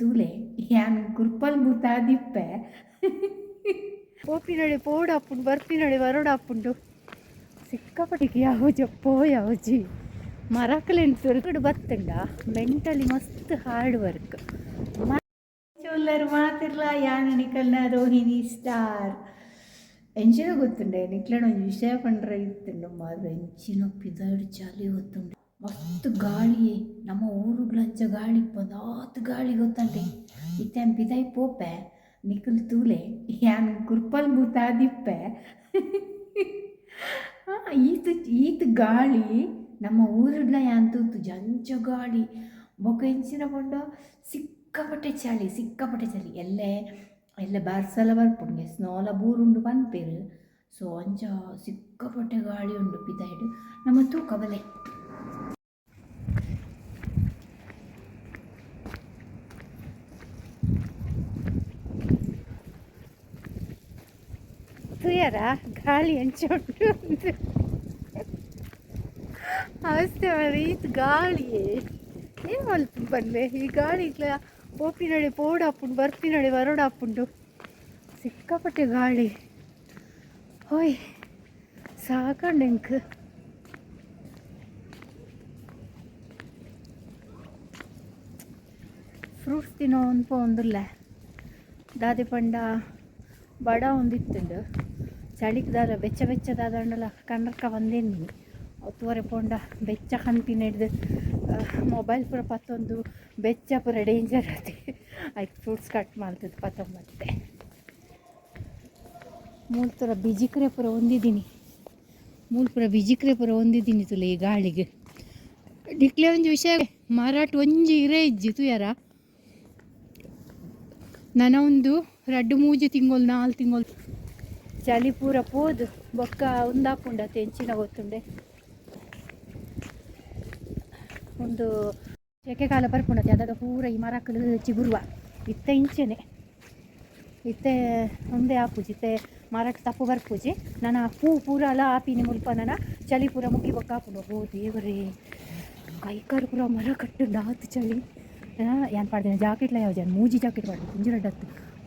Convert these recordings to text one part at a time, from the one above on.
ತೂಲೆ ಯಾನ್ ಕುರ್ಪಲ್ ಬೂತಾದಿಪ್ಪೆ ಪೋಪಿನಡೆ ಪೋಡು ಹಾಪುಂಡು ಬರ್ಪಿನಡೆ ಬರೋಡು ಹಾಪುಂಡು ಸಿಕ್ಕಾಪಟ್ಟಿಗೆ ಯಾವ ಜಪ್ಪೋ ಯಾವಜಿ ಮರಕಲೆಂಟು ತುರ್ಗಡು ಬತ್ತಂಡ ಮೆಂಟಲಿ ಮಸ್ತ್ ಹಾರ್ಡ್ ವರ್ಕ್ ಚೊಲ್ಲರು ಮಾತಿರ್ಲ ಯಾನ ನಿಕಲ್ನ ರೋಹಿಣಿ ಸ್ಟಾರ್ ಎಂಚಿನ ಗೊತ್ತುಂಡೆ ನಿಕ್ಲಣ ಒಂದು ವಿಷಯ ಪಂಡ್ರೆ ಇತ್ತುಂಡು ಮಾತ್ರ ಎಂಚಿನ ಪಿದಾಡು ಚಾಲಿ ಗೊತ್ತುಂಡು. ಮಸ್ತ್ ಗಾಳಿ. ನಮ್ಮ ಊರುಗ್ಲಂಚ ಗಾಳಿ ಪದಾತ್ ಗಾಳಿ ಗೊತ್ತಂಡೆ ಇತ್ತೆ ಬಿದಾಯ್ ಪೋಪೆ ನಿಕಲ್ ತೂಲೆ ಯಾನ್ ಕುರ್ಪಲ್ ಮುತಾದಿಪ್ಪೆ. ಈತ ಈತ ಗಾಳಿ ನಮ್ಮ ಊರುಡ್ಲ ಯಾನ್ ಜಂಚ ಗಾಳಿ. ಬೊಕ ಇಂಚಿನ ಬಂಡ ಸಿಕ್ಕಾಪಟ್ಟೆ ಚಳಿ ಸಿಕ್ಕಾಪಟ್ಟೆ ಚಳಿ. ಎಲ್ಲೇ, ಎಲ್ಲ ಬರ್ಸಲ ಬರ್ಪುಂಡು ಸ್ನೋಲ ಬೂರುಂಡು ಬಂದ್ಪೇರು ಸೊ ಅಂಚ ಸಿಕ್ಕಾಪಟ್ಟೆ ಗಾಳಿ ಉಂಡು ಪಿದಾಯ್ಡು ನಮ್ಮ ತೂಕ ಬಲೆ. ತುಯರ ಗಾಳಿ ಎಂಚುಂಡು ಅವಸ್ಥೆ మరి ಇದು ಗಾಳಿಯೇ ಏನು ಮಲ್ಪ ಬಂದೆ? ಈ ಗಾಳಿ ಇಟ್ಲ ಪೋಡ ಪೋಡು ಬರ್ತಿ ನಡೆ ಬರೋಡ ಹಾಪುಂಡು. ಸಿಕ್ಕಾಪಟ್ಟೆ ಗಾಳಿ. ಹೋಯ್ ಸಾಕಂಡು ಎಂಕ್ ಫ್ರೂಟ್ಸ್ ತಿನ್ನೋ ಅನ್ಪೋ ಒಂದಿಲ್ಲ ದಾದೆ ಪಂಡ ಬಡ ಒಂದಿತ್ತುಂಡು. ಚಳಿಕ್ ದಾದ ಬೆಚ್ಚ ಬೆಚ್ಚದಾದಂಡಲ್ಲ ಕನ್ನಡಕ ಬಂದೇನಿ ಅವತ್ತುವರೆ ಪೋಂಡ, ಬೆಚ್ಚ ಕಂತಿ ನಡೆದು ಮೊಬೈಲ್ ಪುರ ಪತ್ತೊಂದು, ಬೆಚ್ಚ ಪುರ ಡೇಂಜರ್ ಅದೇ ಆಯ್ತು ಫ್ರೂಟ್ಸ್ ಕಟ್ ಮಾಡ್ತದೆ ಪತ್ತೊಂಬತ್ತೆ. ಮೂರು ಥರ ಬಿಜಿಕ್ರೆ ಪುರ ಹೊಂದಿದ್ದೀನಿ ಮೂರು ಪುರ ಬಿಜಿಕ್ರೆ ಪುರ ಹೊಂದಿದ್ದೀನಿ ತುಲ ಈ ಗಾಳಿಗೆ. ಡಿಕ್ಲೆ ಒಂಜಿ ವಿಷಯ ಮಾರಾಟ ಒಂಜಿ ಇರೇ ಇಜ್ಜಿ ತುಯರ ಒಂದು ರಡ್ಡು ಮೂಜಿ ತಿಂಗಳು ನಾಲ್ ತಿಂಗಳು ಚಳಿ ಪೂರ ಪೋದು, ಬೊಕ್ಕ ಉಂದಾಪುಂಡ ತೆಂಚಿನ ಗೊತ್ತುಂಡೆ. ಒಂದು ಸೆಕೆ ಕಾಲ ಬರ್ಪುಂಡತೆ ಅದಾದ ಪೂರ ಈ ಮರಕ್ಕಳು ಚಿಗುರುವ ಇತ್ತೆ ಇಂಚೆನೆ. ಇತ್ತೆ ಒಂದೇ ಆಪುಜಿ ಇತ್ತೆ ಮರಕ್ಕೆ ತಪ್ಪು ಬರ್ಪುಜಿ ನನ್ನ ಪೂ ಪೂರ ಅಲ್ಲ ಆಪಿನಿ ಮುಲ್ಪ ನನ್ನ ಚಳಿ ಪೂರ ಮುಗಿ ಬೊಕ್ಕ ಹಾಕೊಂಡು. ಓ ದೇವರೇ ಕೈಕಾರು ಪೂರ ಮರ ಕಟ್ಟು ಆತು ಚಳಿ. ಏನು ಪಾಡ್ದೆ ಜಾಕೆಟ್ಲ ಯಾವ ಜನ ಮೂಜಿ ಜಾಕೆಟ್ ಪಾಡ್ದೆ, ಕುಂಜಿ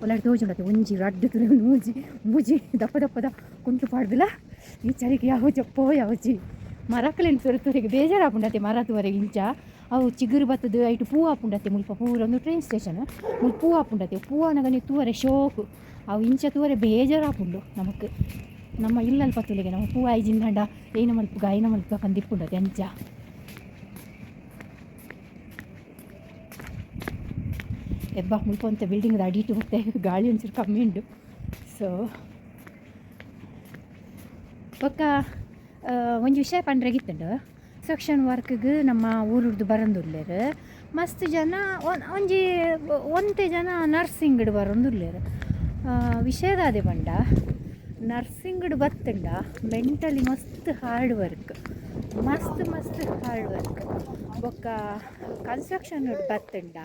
ಒಲ್ಲಾಡಿ ತೋಜುಂಡತ್ತೆ ಒಂಜಿ ರಡ್ಡು ತುಲೆ ಮೂಜಿ ಮೂಜಿ, ದಪ್ಪ ದಪ್ಪದ ಕುಂಟು ಪಾಡ್ದಿಲ್ಲ. ಈ ಚರಿಗೆ ಯಾವ ಜಪ್ಪೋ ಯಾವಜಿ ಮರಕ್ಕಲೆಂಟು ಬೇಜಾರು ಬೇಜಾರಾಪುಂಡತ್ತೆ ಮರದವರೆಗೆ ಇಂಚ. ಅವು ಚಿಗುರು ಬತ್ತದು ಐಟು ಪೂ ಹಾಪುಂಡತ್ತೆ ಮುಲ್ಪ ಪೂರ. ಒಂದು ಟ್ರೈನ್ ಸ್ಟೇಷನ್ ಮುಲ್ಪ ಪೂ ಹಾಪುಂಡತ್ತೆ ಪೂ ಅನ್ನಗನೆ ತೂವರೆ ಶೋಕು. ಅವು ಇಂಚ ತೂವರೆ ಬೇಜಾರಾಪುಂಡು ನಮಕ್. ನಮ್ಮ ಇಲ್ಲಲ್ ಪತ್ತುಲಿಗೆ ನಮ್ಮ ಪೂ ಐಜಿನ ದಂಡ ಏನ ಮಲ್ಪ ಗಾಯನ ಮಲ್ಪ ಕಂದಿಪ್ಪುಂಡತ್ತೆ ಅಂಚ. ಎಬ್ಬ ಮುಲ್ಪ ಅಂತ ಬಿಲ್ಡಿಂಗ್ ಅಡಿಟ್ಟು ಮತ್ತೆ ಗಾಳಿ ಒಂಚೂರು ಕಮ್ಮಿ ಉಂಡು ಸೊ ಪಕ್ಕ ಒಂದು ವಿಷಯ ಪಂಡ್ರೆಗಿತ್ತುಂಡು ಸೆಕ್ಷನ್ ವರ್ಕ್ಗೆ ನಮ್ಮ ಊರದ್ದು ಬರಂದುರ್ಲೇರು ಮಸ್ತ್ ಜನ ಒಂಜಿ, ಒಂತೆ ಜನ ನರ್ಸಿಂಗ್ಡ್ ಬರಂದುರ್ಲೇರು ವಿಷಯದ ಅದೇ ಪಂಡ. ನರ್ಸಿಂಗ್ಡ್ ಬತ್ತಂಡ. ಮೆಂಟಲಿ ಮಸ್ತ್ ಹಾರ್ಡ್ ವರ್ಕ್ ಮಸ್ತ್ ಮಸ್ತ್ ಹಾರ್ಡ್ ವರ್ಕ್ ಬೊಕ್ಕ ಕನ್ಸ್ಟ್ರಕ್ಷನ್ ಬರ್ತಂಡ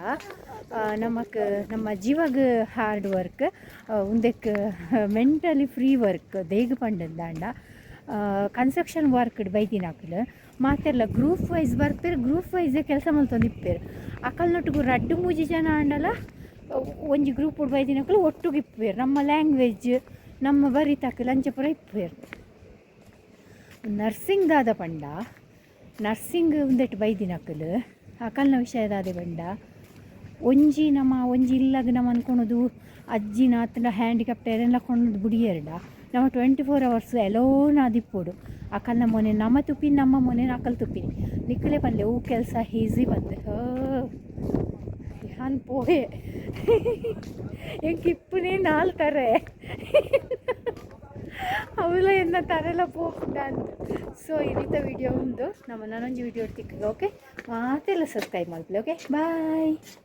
ನಮಕ್, ನಮ್ಮ ಜೀವಗ ಹಾರ್ಡ್ ವರ್ಕ್ ಉಂದೆಕ್ ಮೆಂಟಲಿ ಫ್ರೀ ವರ್ಕ್ ದೇಗ ಪಂಡಂದಾಂಡ ಕನ್ಸ್ಟ್ರಕ್ಷನ್ ವರ್ಕ್ ಬೈದಿನಾಕಲ್ ಮಾತೆಲ್ಲ ಗ್ರೂಪ್ ವೈಸ್ ಬರ್ಪೇರು ಗ್ರೂಪ್ ವೈಸ್ ಕೆಲಸ ಮಲ್ತೊಂದು ಇಪ್ಪೇರು. ಅಕಲ್ನೊಟ್ಟಿಗೂ ರಡ್ಡು ಮೂಜಿ ಜನ ಆಂಡಲ, ಒಂಜಿ ಗ್ರೂಪ್ ಬೈದಿನಾಕಲು ಒಟ್ಟಿಗೆ ಇಪ್ಪೇರು. ನಮ್ಮ ಲ್ಯಾಂಗ್ವೇಜ್ ನಮ್ಮ ಬರಿತಾಕಲ್ ಅಂಚೆ ಪೂರ ಇಪ್ಪೇರು. ನರ್ಸಿಂಗ್ ದಾದ ಪಂಡ, ನರ್ಸಿಂಗ್ ಉಂದೆಟ್ ಬೈದಿನಾಕಲ್ ಅಕಲ್ನ ವಿಷಯದಾದೆ ಪಂಡ, ಒಂಜಿ ನಮ್ಮ, ಒಂಜಿ ಇಲ್ಲಾಗ ನಮ್ಮ ಅನ್ಕೊಳೋದು ಅಜ್ಜಿನ ಆತನ ಹ್ಯಾಂಡಿಕ್ಯಾಪ್ಟ್ ಏನೆಲ್ಲ ಕೊಂಡದು ಬುಡಿಯರ್ಡ, ನಮ್ಮ ಟ್ವೆಂಟಿ ಫೋರ್ ಅವರ್ಸ್ ಎಲೋನ ದಿಪ್ಪೋಡು ಅಕಲ್ನ ಮೊನೆ ನಮ್ಮ ತುಪ್ಪಿನ ನಮ್ಮ ಮೊನೆ ಅಕಲ್ ತುಪ್ಪಿನಿ ನಿಕ್ಕಲೆ ಬಂದೆ ಹೂ ಕೆಲಸ ಈಸಿ ಬಂದೆ ಹಾನ್ ಪೋಯೆ. ಹೆಂಗೆ ಇಪ್ಪನೇ ನಾಲ್ ಅವಳ ಎನ್ನ ತರೆಲ್ಲ ಪೋಪುಂಡ ಅಂತ. ಸೊ ಈ ವಿಡಿಯೋ ಉಂದು ನಮ್ಮ ನಾನೊಂದು ವಿಡಿಯೋ ತಿಕ್ಕ ಓಕೆ ಮಾತೆಲ್ಲ ಸಬ್ಸ್ಕ್ರೈಬ್ ಮಾಡ್ಬಿಡಿ ಓಕೆ ಬಾಯ್